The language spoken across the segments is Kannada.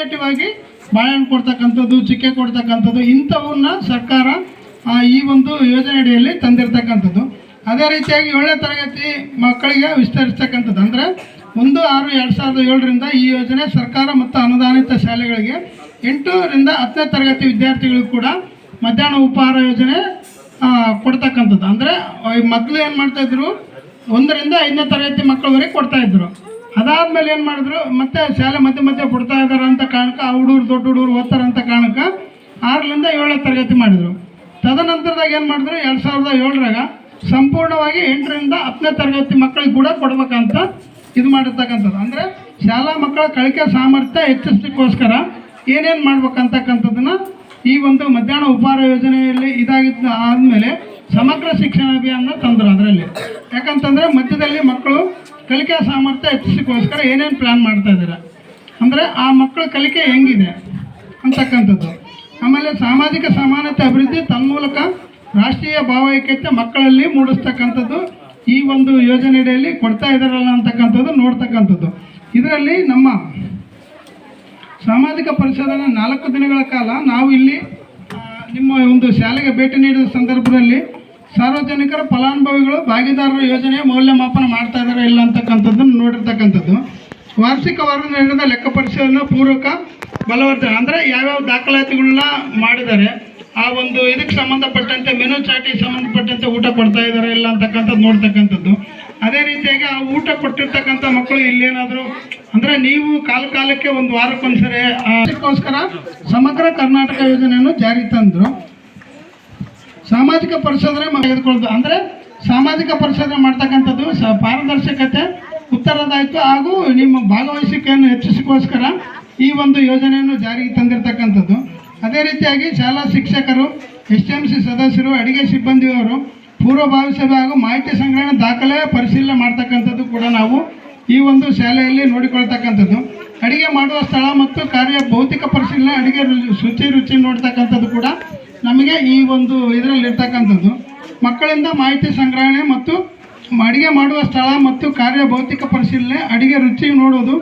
ಇನಿಷಿಯೇಟಿವ್ ಆಗಿ ಬಾಳೆಹಣ್ಣು ಕೊಡ್ತಕ್ಕಂಥದ್ದು, ಚಿಕ್ಕೆ ಕೊಡ್ತಕ್ಕಂಥದ್ದು, ಇಂಥವನ್ನ ಸರ್ಕಾರ ಈ ಒಂದು ಯೋಜನೆ ಅಡಿಯಲ್ಲಿ ತಂದಿರತಕ್ಕಂಥದ್ದು. ಅದೇ ರೀತಿಯಾಗಿ ಏಳನೇ ತರಗತಿ ಮಕ್ಕಳಿಗೆ ವಿಸ್ತರಿಸ್ತಕ್ಕಂಥದ್ದು. ಅಂದರೆ ಒಂದು, ಆರು, ಎರಡು ಸಾವಿರದ ಏಳರಿಂದ ಈ ಯೋಜನೆ ಸರ್ಕಾರ ಮತ್ತು ಅನುದಾನಿತ ಶಾಲೆಗಳಿಗೆ ಎಂಟರಿಂದ ಹತ್ತನೇ ತರಗತಿ ವಿದ್ಯಾರ್ಥಿಗಳಿಗೂ ಕೂಡ ಮಧ್ಯಾಹ್ನ ಉಪಹಾರ ಯೋಜನೆ ಕೊಡ್ತಕ್ಕಂಥದ್ದು. ಅಂದರೆ ಮೊದಲು ಏನು ಮಾಡ್ತಾಯಿದ್ರು ಒಂದರಿಂದ ಐದನೇ ತರಗತಿ ಮಕ್ಕಳವರೆಗೆ ಕೊಡ್ತಾ ಇದ್ರು. ಅದಾದ್ಮೇಲೆ ಏನು ಮಾಡಿದ್ರು, ಮತ್ತೆ ಶಾಲೆ ಮಧ್ಯೆ ಮಧ್ಯೆ ಕೊಡ್ತಾ ಇದ್ದಾರೆ ಅಂತ ಕಾರಣಕ್ಕೆ, ಆ ಹುಡುಗರು ದೊಡ್ಡ ಹುಡುಗರು ಓದ್ತಾರೆ ಅಂತ ಕಾರಣಕ್ಕೆ ಆರರಿಂದ ಏಳನೇ ತರಗತಿ ಮಾಡಿದರು. ತದನಂತರದಾಗ ಏನು ಮಾಡಿದ್ರು, ಎರಡು ಸಾವಿರದ ಏಳರಾಗ ಸಂಪೂರ್ಣವಾಗಿ ಎಂಟರಿಂದ ಹತ್ತನೇ ತರಗತಿ ಮಕ್ಕಳಿಗೆ ಕೂಡ ಕೊಡ್ಬೇಕಂತ ಇದು ಮಾಡಿರ್ತಕ್ಕಂಥದ್ದು. ಅಂದರೆ ಶಾಲಾ ಮಕ್ಕಳ ಕಳಿಕೆ ಸಾಮರ್ಥ್ಯ ಹೆಚ್ಚಿಸ್ಲಿಕ್ಕೋಸ್ಕರ ಏನೇನು ಮಾಡ್ಬೇಕಂತಕ್ಕಂಥದ್ದನ್ನು ಈ ಒಂದು ಮಧ್ಯಾಹ್ನ ಉಪಹಾರ ಯೋಜನೆಯಲ್ಲಿ ಇದಾಗಿದ್ದ ಆದಮೇಲೆ ಸಮಗ್ರ ಶಿಕ್ಷಣ ಅಭಿಯಾನ ತಂದರು ಅದರಲ್ಲಿ. ಯಾಕಂತಂದರೆ ಮಧ್ಯದಲ್ಲಿ ಮಕ್ಕಳು ಕಲಿಕೆ ಸಾಮರ್ಥ್ಯ ಹೆಚ್ಚಿಸೋಕ್ಕೋಸ್ಕರ ಏನೇನು ಪ್ಲ್ಯಾನ್ ಮಾಡ್ತಾ ಇದ್ದೀರಾ? ಅಂದರೆ ಆ ಮಕ್ಕಳ ಕಲಿಕೆ ಹೆಂಗಿದೆ ಅಂತಕ್ಕಂಥದ್ದು. ಆಮೇಲೆ ಸಾಮಾಜಿಕ ಸಮಾನತೆ ಅಭಿವೃದ್ಧಿ ತನ್ಮೂಲಕ ರಾಷ್ಟ್ರೀಯ ಭಾವೈಕ್ಯತೆ ಮಕ್ಕಳಲ್ಲಿ ಮೂಡಿಸ್ತಕ್ಕಂಥದ್ದು ಈ ಒಂದು ಯೋಜನೆಯಡಿಯಲ್ಲಿ ಕೊಡ್ತಾ ಇದ್ದಾರಲ್ಲ ಅಂತಕ್ಕಂಥದ್ದು ನೋಡ್ತಕ್ಕಂಥದ್ದು. ಇದರಲ್ಲಿ ನಮ್ಮ ಸಾಮಾಜಿಕ ಪರಿಷದನ ನಾಲ್ಕು ದಿನಗಳ ಕಾಲ ನಾವು ಇಲ್ಲಿ ನಿಮ್ಮ ಒಂದು ಶಾಲೆಗೆ ಭೇಟಿ ನೀಡಿದ ಸಂದರ್ಭದಲ್ಲಿ ಸಾರ್ವಜನಿಕರ ಫಲಾನುಭವಿಗಳು ಭಾಗಿದಾರರ ಯೋಜನೆ ಮೌಲ್ಯಮಾಪನ ಮಾಡ್ತಾ ಇದ್ದಾರೆ ಇಲ್ಲ ಅಂತಕ್ಕಂಥದ್ದನ್ನು ನೋಡಿರ್ತಕ್ಕಂಥದ್ದು. ವಾರ್ಷಿಕ ವರದಿ ನಡೆದ ಲೆಕ್ಕ ಪರಿಶೀಲನಾ ಪೂರ್ವಕ ಬಲವರ್ಧನೆ, ಅಂದರೆ ಯಾವ್ಯಾವ ದಾಖಲಾತಿಗಳನ್ನ ಮಾಡಿದ್ದಾರೆ, ಆ ಒಂದು ಇದಕ್ಕೆ ಸಂಬಂಧಪಟ್ಟಂತೆ ಮೆನು ಚಾಟಿ ಸಂಬಂಧಪಟ್ಟಂತೆ ಊಟ ಕೊಡ್ತಾ ಇದ್ದಾರೆ ಇಲ್ಲ ಅಂತಕ್ಕಂಥದ್ದು ನೋಡ್ತಕ್ಕಂಥದ್ದು ಅದೇ ರೀತಿಯಾಗಿ ಆ ಊಟ ಕೊಟ್ಟಿರ್ತಕ್ಕಂಥ ಮಕ್ಕಳು ಇಲ್ಲೇನಾದರೂ, ಅಂದರೆ ನೀವು ಕಾಲ ಕಾಲಕ್ಕೆ ಒಂದು ವಾರಕ್ಕೊಂದ್ಸರಿ ಅದಕ್ಕೋಸ್ಕರ ಸಮಗ್ರ ಕರ್ನಾಟಕ ಯೋಜನೆಯನ್ನು ಜಾರಿಗೆ ತಂದರು. ಸಾಮಾಜಿಕ ಪರಿಶೋಧನೆ ತೆಗೆದುಕೊಳ್ಳೋದು. ಅಂದರೆ ಸಾಮಾಜಿಕ ಪರಿಶೋಧನೆ ಮಾಡ್ತಕ್ಕಂಥದ್ದು ಸ ಪಾರದರ್ಶಕತೆ ಉತ್ತರದಾಯಿತು ಹಾಗೂ ನಿಮ್ಮ ಭಾಗವಹಿಸಿಕೆಯನ್ನು ಹೆಚ್ಚಿಸಿಕೋಸ್ಕರ ಈ ಒಂದು ಯೋಜನೆಯನ್ನು ಜಾರಿಗೆ ತಂದಿರತಕ್ಕಂಥದ್ದು. ಅದೇ ರೀತಿಯಾಗಿ ಶಾಲಾ ಶಿಕ್ಷಕರು ಎಸ್ ಎಂ ಸಿ ಸದಸ್ಯರು, ಅಡಿಗೆ ಸಿಬ್ಬಂದಿಯವರು, ಪೂರ್ವಭಾವಿ ಸಭೆ ಹಾಗೂ ಮಾಹಿತಿ ಸಂಗ್ರಹಣೆ ದಾಖಲೆ ಪರಿಶೀಲನೆ ಮಾಡ್ತಕ್ಕಂಥದ್ದು ಕೂಡ ನಾವು ಈ ಒಂದು ಶಾಲೆಯಲ್ಲಿ ನೋಡಿಕೊಳ್ತಕ್ಕಂಥದ್ದು. ಅಡಿಗೆ ಮಾಡುವ ಸ್ಥಳ ಮತ್ತು ಕಾರ್ಯ ಭೌತಿಕ ಪರಿಶೀಲನೆ, ಅಡಿಗೆ ಶುಚಿ ರುಚಿ ನೋಡ್ತಕ್ಕಂಥದ್ದು ಕೂಡ ನಮಗೆ ಈ ಒಂದು ಇದರಲ್ಲಿ ಇರ್ತಕ್ಕಂಥದ್ದು. ಮಕ್ಕಳಿಂದ ಮಾಹಿತಿ ಸಂಗ್ರಹಣೆ ಮತ್ತು ಅಡುಗೆ ಮಾಡುವ ಸ್ಥಳ ಮತ್ತು ಕಾರ್ಯ ಭೌತಿಕ ಪರಿಶೀಲನೆ, ಅಡಿಗೆ ರುಚಿ ನೋಡೋದು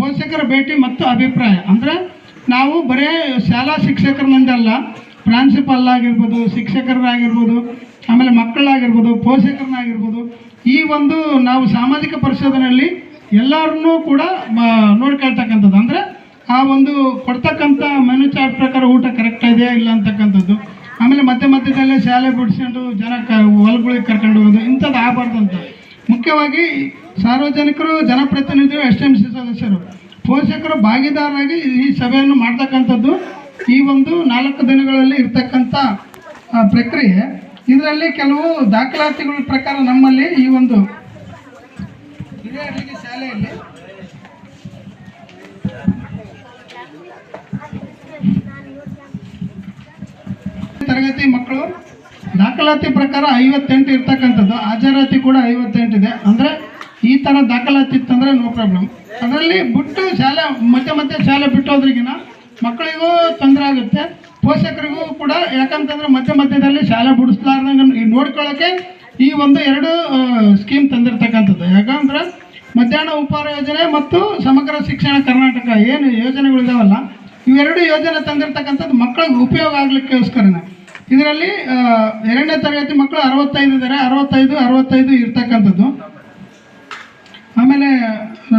ಪೋಷಕರ ಭೇಟಿ ಮತ್ತು ಅಭಿಪ್ರಾಯ. ಅಂದರೆ ನಾವು ಬರೇ ಶಾಲಾ ಶಿಕ್ಷಕರನಿಂದಲ್ಲ ಪ್ರಾಂಶುಪಾಲ ಆಗಿರ್ಬೋದು ಶಿಕ್ಷಕರಾಗಿರ್ಬೋದು ಆಮೇಲೆ ಮಕ್ಕಳಾಗಿರ್ಬೋದು, ಪೋಷಕರನ್ನಾಗಿರ್ಬೋದು, ಈ ಒಂದು ನಾವು ಸಾಮಾಜಿಕ ಪರಿಶೋಧನೆಯಲ್ಲಿ ಎಲ್ಲರನ್ನೂ ಕೂಡ ನೋಡ್ಕೊಳ್ತಕ್ಕಂಥದ್ದು. ಅಂದರೆ ಆ ಒಂದು ಕೊಡ್ತಕ್ಕಂಥ ಮೆನು ಚಾರ್ಟ್ ಪ್ರಕಾರ ಊಟ ಕರೆಕ್ಟ್ ಇದೆಯಾ ಇಲ್ಲ ಅಂತಕ್ಕಂಥದ್ದು. ಆಮೇಲೆ ಮಧ್ಯ ಮಧ್ಯದಲ್ಲೇ ಶಾಲೆ ಬಿಡಿಸ್ಕೊಂಡು ಜನ ಕ, ಹೊಲಗಳಿಗೆ ಕರ್ಕೊಂಡು ಹೋಗೋದು, ಇಂಥದ್ದು ಆಗಬಾರ್ದು ಮುಖ್ಯವಾಗಿ ಸಾರ್ವಜನಿಕರು, ಜನಪ್ರತಿನಿಧಿಗಳು ಎಸ್ ಎಂ ಸಿ ಸದಸ್ಯರು, ಪೋಷಕರು ಭಾಗಿದಾರರಾಗಿ ಈ ಸಭೆಯನ್ನು ಮಾಡ್ತಕ್ಕಂಥದ್ದು ಈ ಒಂದು ನಾಲ್ಕು ದಿನಗಳಲ್ಲಿ ಇರ್ತಕ್ಕಂಥ ಪ್ರಕ್ರಿಯೆ. ಇದರಲ್ಲಿ ಕೆಲವು ದಾಖಲಾತಿಗಳ ಪ್ರಕಾರ ನಮ್ಮಲ್ಲಿ ಈ ಒಂದು ಹಿರಿಯ ಶಾಲೆಯಲ್ಲಿ ತರಗತಿ ಮಕ್ಕಳು, ದಾಖಲಾತಿ ಪ್ರಕಾರ ಐವತ್ತೆಂಟು ಇರ್ತಕ್ಕಂಥದ್ದು, ಹಾಜರಾತಿ ಕೂಡ ಐವತ್ತೆಂಟಿದೆ ಅಂದರೆ ಈ ಥರ ದಾಖಲಾತಿ ಇತ್ತಂದರೆ ನೋ ಪ್ರಾಬ್ಲಮ್ ಅದರಲ್ಲಿ ಬಿಟ್ಟು ಶಾಲೆ, ಮತ್ತೆ ಮತ್ತೆ ಶಾಲೆ ಬಿಟ್ಟೋದ್ರಿಗಿನ ಮಕ್ಕಳಿಗೂ ತೊಂದರೆ ಆಗುತ್ತೆ. ಪೋಷಕರಿಗೂ ಕೂಡ, ಯಾಕಂತಂದ್ರೆ ಮಧ್ಯ ಮಧ್ಯದಲ್ಲಿ ಶಾಲೆ ಬಿಡಿಸ್ಲಾರ್ದಂಗೆ ನೋಡ್ಕೊಳ್ಳೋಕ್ಕೆ ಈ ಒಂದು ಎರಡು ಸ್ಕೀಮ್ ತಂದಿರ್ತಕ್ಕಂಥದ್ದು. ಯಾಕಂದ್ರೆ ಮಧ್ಯಾಹ್ನ ಉಪಹಾರ ಯೋಜನೆ ಮತ್ತು ಸಮಗ್ರ ಶಿಕ್ಷಣ ಕರ್ನಾಟಕ ಏನು ಯೋಜನೆಗಳಿದಾವಲ್ಲ ಇವೆರಡು ಯೋಜನೆ ತಂದಿರ್ತಕ್ಕಂಥದ್ದು ಮಕ್ಕಳಿಗೆ ಉಪಯೋಗ ಆಗಲಿಕ್ಕೋಸ್ಕರನೇ. ಇದರಲ್ಲಿ ಎರಡನೇ ತರಗತಿ ಮಕ್ಕಳು ಅರವತ್ತೈದು ಇದ್ದಾರೆ ಅರವತ್ತೈದು ಅರವತ್ತೈದು ಇರ್ತಕ್ಕಂಥದ್ದು. ಆಮೇಲೆ,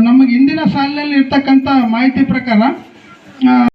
ನಮಗೆ ಇಂದಿನ ಸಾಲಿನಲ್ಲಿ ಇರ್ತಕ್ಕಂಥ ಮಾಹಿತಿ ಪ್ರಕಾರ